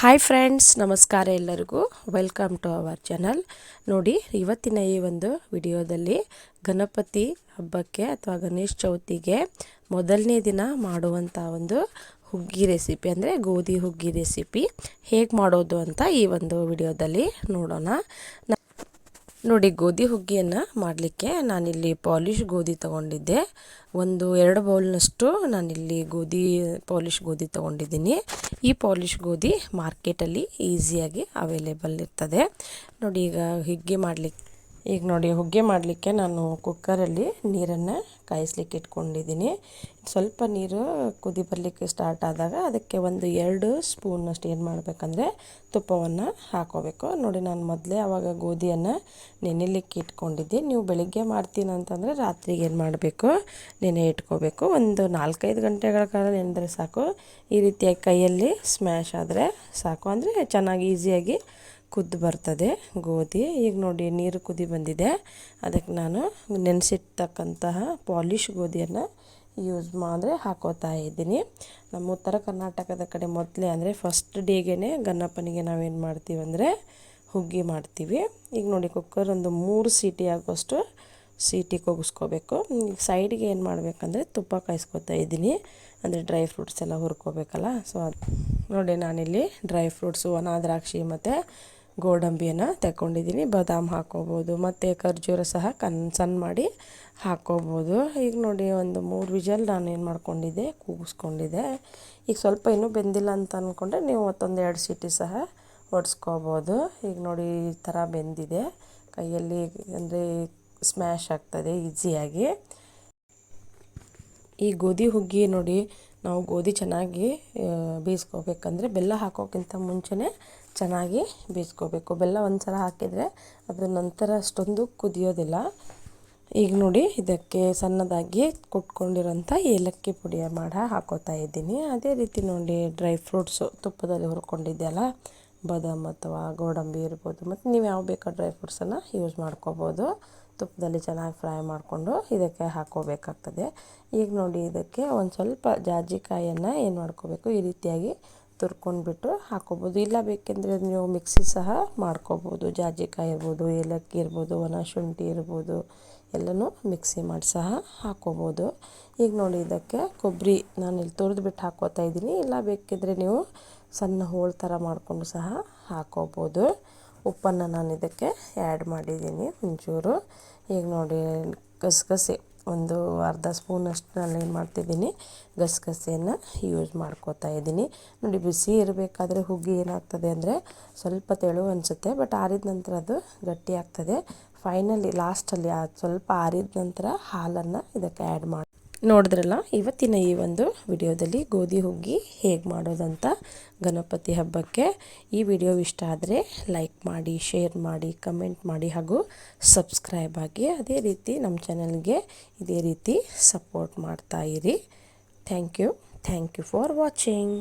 Hi friends ನಮಸ್ಕಾರ ಎಲ್ಲರಿಗೂ. Welcome to our channel ನೋಡಿ, ಇವತ್ತಿನ ಈ ಒಂದು ವಿಡಿಯೋದಲ್ಲಿ ಗಣಪತಿ ಹಬ್ಬಕ್ಕೆ ಅಥವಾ ಗಣೇಶ ಚೌತಿಗೆ ಮೊದಲನೇ ದಿನ ಮಾಡುವಂಥ ಒಂದು ಹುಗ್ಗಿ ರೆಸಿಪಿ ಅಂದರೆ ಗೋಧಿ ಹುಗ್ಗಿ ರೆಸಿಪಿ ಹೇಗೆ ಮಾಡೋದು ಅಂತ ಈ ಒಂದು ವಿಡಿಯೋದಲ್ಲಿ ನೋಡೋಣ. ನೋಡಿ, ಗೋಧಿ ಹುಗ್ಗಿಯನ್ನು ಮಾಡಲಿಕ್ಕೆ ನಾನಿಲ್ಲಿ ಪಾಲಿಶ್ ಗೋಧಿ ತಗೊಂಡಿದ್ದೆ. ಒಂದು ಎರಡು ಬೌಲ್ನಷ್ಟು ನಾನಿಲ್ಲಿ ಗೋಧಿ ಪಾಲಿಷ್ ಗೋಧಿ ತಗೊಂಡಿದ್ದೀನಿ. ಈ ಪಾಲಿಷ್ ಗೋಧಿ ಮಾರ್ಕೆಟಲ್ಲಿ ಈಸಿಯಾಗಿ ಅವೈಲೇಬಲ್ ಇರ್ತದೆ. ನೋಡಿ, ಈಗ ಹುಗ್ಗಿ ಮಾಡಲಿಕ್ಕೆ ಈಗ ನೋಡಿ, ಹುಗ್ಗೆ ಮಾಡಲಿಕ್ಕೆ ನಾನು ಕುಕ್ಕರಲ್ಲಿ ನೀರನ್ನು ಕಾಯಿಸ್ಲಿಕ್ಕೆ ಇಟ್ಕೊಂಡಿದ್ದೀನಿ. ಸ್ವಲ್ಪ ನೀರು ಕುದಿ ಬರಲಿಕ್ಕೆ ಸ್ಟಾರ್ಟ್ ಆದಾಗ ಅದಕ್ಕೆ ಒಂದು ಎರಡು ಸ್ಪೂನಷ್ಟು ಏನು ಮಾಡಬೇಕಂದ್ರೆ ತುಪ್ಪವನ್ನು ಹಾಕೋಬೇಕು. ನೋಡಿ, ನಾನು ಮೊದಲೇ ಆವಾಗ ಗೋಧಿಯನ್ನು ನೆನೆಲಿಕ್ಕೆ ಇಟ್ಕೊಂಡಿದ್ದೆ. ನೀವು ಬೆಳಿಗ್ಗೆ ಮಾಡ್ತೀನಿ ಅಂತಂದರೆ ರಾತ್ರಿಗೆ ಏನು ಮಾಡಬೇಕು? ನೆನೆ ಇಟ್ಕೋಬೇಕು. ಒಂದು ನಾಲ್ಕೈದು ಗಂಟೆಗಳ ಕಾಲ ನೆನೆದ್ರೆ ಸಾಕು. ಈ ರೀತಿಯಾಗಿ ಕೈಯಲ್ಲಿ ಸ್ಮ್ಯಾಶ್ ಆದರೆ ಸಾಕು. ಅಂದರೆ ಚೆನ್ನಾಗಿ ಈಸಿಯಾಗಿ ಕುದ್ದು ಬರ್ತದೆ ಗೋಧಿ. ಈಗ ನೋಡಿ ನೀರು ಕುದಿ ಬಂದಿದೆ. ಅದಕ್ಕೆ ನಾನು ನೆನೆಸಿರ್ತಕ್ಕಂತಹ ಪಾಲಿಶ್ ಗೋಧಿಯನ್ನು ಯೂಸ್ ಮಾಡಿದ್ರೆ ಹಾಕೋತಾ ಇದ್ದೀನಿ. ನಮ್ಮ ಉತ್ತರ ಕರ್ನಾಟಕದ ಕಡೆ ಮೊದಲೇ ಅಂದರೆ ಫಸ್ಟ್ ಡೇಗೆ ಗನ್ನಪ್ಪನಿಗೆ ನಾವೇನು ಮಾಡ್ತೀವಿ ಅಂದರೆ ಹುಗ್ಗಿ ಮಾಡ್ತೀವಿ. ಈಗ ನೋಡಿ ಕುಕ್ಕರ್ ಒಂದು ಮೂರು ಸೀಟಿ ಆಗೋಷ್ಟು ಸೀಟಿ ಕೂಗಿಸ್ಕೋಬೇಕು. ಈಗ ಸೈಡ್ಗೆ ಏನು ಮಾಡಬೇಕಂದ್ರೆ ತುಪ್ಪ ಕಾಯಿಸ್ಕೊತಾ ಇದ್ದೀನಿ. ಅಂದರೆ ಡ್ರೈ ಫ್ರೂಟ್ಸ್ ಎಲ್ಲ ಹುರ್ಕೋಬೇಕಲ್ಲ. ಸೊ ಅದು ನೋಡಿ ನಾನಿಲ್ಲಿ ಡ್ರೈ ಫ್ರೂಟ್ಸು ಒಣ ದ್ರಾಕ್ಷಿ ಮತ್ತು ಗೋಡಂಬಿಯನ್ನು ತಗೊಂಡಿದ್ದೀನಿ ಬಾದಾಮ್ ಹಾಕ್ಕೋಬೋದು. ಮತ್ತು ಖರ್ಜೂರ ಸಹ ಕನ್ ಸಣ್ಣ ಮಾಡಿ ಹಾಕ್ಕೋಬೋದು. ಈಗ ನೋಡಿ ಒಂದು ಮೂರು ವಿಜಲ್ ನಾನು ಏನು ಮಾಡ್ಕೊಂಡಿದ್ದೆ? ಕೂಗಿಸ್ಕೊಂಡಿದ್ದೆ. ಈಗ ಸ್ವಲ್ಪ ಇನ್ನೂ ಬೆಂದಿಲ್ಲ ಅಂತ ಅಂದ್ಕೊಂಡ್ರೆ ನೀವು ಮತ್ತೊಂದು ಎರಡು ಸಿಟಿ ಸಹ ಒಡ್ಸ್ಕೋಬೋದು. ಈಗ ನೋಡಿ ಈ ಥರ ಬೆಂದಿದೆ. ಕೈಯಲ್ಲಿ ಅಂದರೆ ಸ್ಮ್ಯಾಶ್ ಆಗ್ತದೆ, ಈಸಿಯಾಗಿ. ಈ ಗೋಧಿ ಹುಗ್ಗಿ ನೋಡಿ ನಾವು ಗೋಧಿ ಚೆನ್ನಾಗಿ ಬೇಯಿಸ್ಕೋಬೇಕಂದ್ರೆ ಬೆಲ್ಲ ಹಾಕೋಕ್ಕಿಂತ ಮುಂಚೆನೇ ಚೆನ್ನಾಗಿ ಬೇಯಿಸ್ಕೋಬೇಕು. ಬೆಲ್ಲ ಒಂದು ಸಲ ಹಾಕಿದರೆ ಅದು ನಂತರ ಅಷ್ಟೊಂದು ಕುದಿಯೋದಿಲ್ಲ. ಈಗ ನೋಡಿ, ಇದಕ್ಕೆ ಸಣ್ಣದಾಗಿ ಕುಟ್ಕೊಂಡಿರೋಂಥ ಏಲಕ್ಕಿ ಪುಡಿಯ ಮಾಡ ಹಾಕೋತಾ ಇದ್ದೀನಿ. ಅದೇ ರೀತಿ ನೋಡಿ, ಡ್ರೈ ಫ್ರೂಟ್ಸು ತುಪ್ಪದಲ್ಲಿ ಹುರ್ಕೊಂಡಿದ್ದೆಲ್ಲ ಬಾದಾಮ್ ಅಥವಾ ಗೋಡಂಬಿ ಇರ್ಬೋದು, ಮತ್ತು ನೀವು ಯಾವ ಬೇಕಾ ಡ್ರೈ ಫ್ರೂಟ್ಸನ್ನು ಯೂಸ್ ಮಾಡ್ಕೋಬೋದು. ತುಪ್ಪದಲ್ಲಿ ಚೆನ್ನಾಗಿ ಫ್ರೈ ಮಾಡಿಕೊಂಡು ಇದಕ್ಕೆ ಹಾಕೋಬೇಕಾಗ್ತದೆ. ಈಗ ನೋಡಿ, ಇದಕ್ಕೆ ಒಂದು ಸ್ವಲ್ಪ ಜಾಜಿಕಾಯನ್ನು ಏನು ಮಾಡ್ಕೋಬೇಕು, ಈ ರೀತಿಯಾಗಿ ತುರ್ಕೊಂಡ್ಬಿಟ್ಟು ಹಾಕ್ಕೋಬೋದು ಇಲ್ಲ ಬೇಕೆಂದರೆ ನೀವು ಮಿಕ್ಸಿ ಸಹ ಮಾಡ್ಕೋಬೋದು. ಜಾಜಿಕಾಯಿ ಇರ್ಬೋದು, ಏಲಕ್ಕಿ ಇರ್ಬೋದು, ಒಣ ಶುಂಠಿ ಇರ್ಬೋದು, ಎಲ್ಲನೂ ಮಿಕ್ಸಿ ಮಾಡಿ ಸಹ ಹಾಕ್ಕೋಬೋದು ಈಗ ನೋಡಿ ಇದಕ್ಕೆ ಕೊಬ್ಬರಿ ನಾನಿಲ್ಲಿ ತುರಿದ್ಬಿಟ್ಟು ಹಾಕೋತಾ ಇದ್ದೀನಿ. ಇಲ್ಲ ಬೇಕಿದ್ದರೆ ನೀವು ಸಣ್ಣ ಹೋಳು ಥರ ಮಾಡಿಕೊಂಡು ಸಹ ಹಾಕ್ಕೋಬೋದು ಉಪ್ಪನ್ನು ನಾನು ಇದಕ್ಕೆ ಆ್ಯಡ್ ಮಾಡಿದ್ದೀನಿ, ಒಂಚೂರು. ಈಗ ನೋಡಿ ಗಸಗಸೆ ಒಂದು ಅರ್ಧ ಸ್ಪೂನಷ್ಟು ನಾನು ಏನು ಮಾಡ್ತಿದ್ದೀನಿ ಗಸಗಸೆಯನ್ನು ಯೂಸ್ ಮಾಡ್ಕೋತಾ ಇದ್ದೀನಿ. ನೋಡಿ, ಬಿಸಿ ಇರಬೇಕಾದ್ರೆ ಹುಗ್ಗಿ ಏನಾಗ್ತದೆ ಅಂದರೆ ಸ್ವಲ್ಪ ತೆಳು ಅನಿಸುತ್ತೆ, ಬಟ್ ಆರಿದ ನಂತರ ಅದು ಗಟ್ಟಿ ಆಗ್ತದೆ. ಫೈನಲಿ ಲಾಸ್ಟಲ್ಲಿ ಸ್ವಲ್ಪ ಆರಿದ ನಂತರ ಹಾಲನ್ನು ಇದಕ್ಕೆ ಆ್ಯಡ್ ಮಾಡಿ ನೋಡಿದ್ರಲ್ಲ, ಇವತ್ತಿನ ಈ ಒಂದು ವಿಡಿಯೋದಲ್ಲಿ ಗೋಧಿ ಹುಗ್ಗಿ ಹೇಗೆ ಮಾಡೋದಂತ ಗಣಪತಿ ಹಬ್ಬಕ್ಕೆ ಈ ವಿಡಿಯೋ ಇಷ್ಟ ಆದರೆ ಲೈಕ್ ಮಾಡಿ ಶೇರ್ ಮಾಡಿ ಕಮೆಂಟ್ ಮಾಡಿ ಹಾಗೂ ಸಬ್ಸ್ಕ್ರೈಬ್ ಆಗಿ ಅದೇ ರೀತಿ ನಮ್ಮ ಚಾನಲ್ಗೆ ಇದೇ ರೀತಿ ಸಪೋರ್ಟ್ ಮಾಡ್ತಾ ಇರಿ. Thank you thank you for watching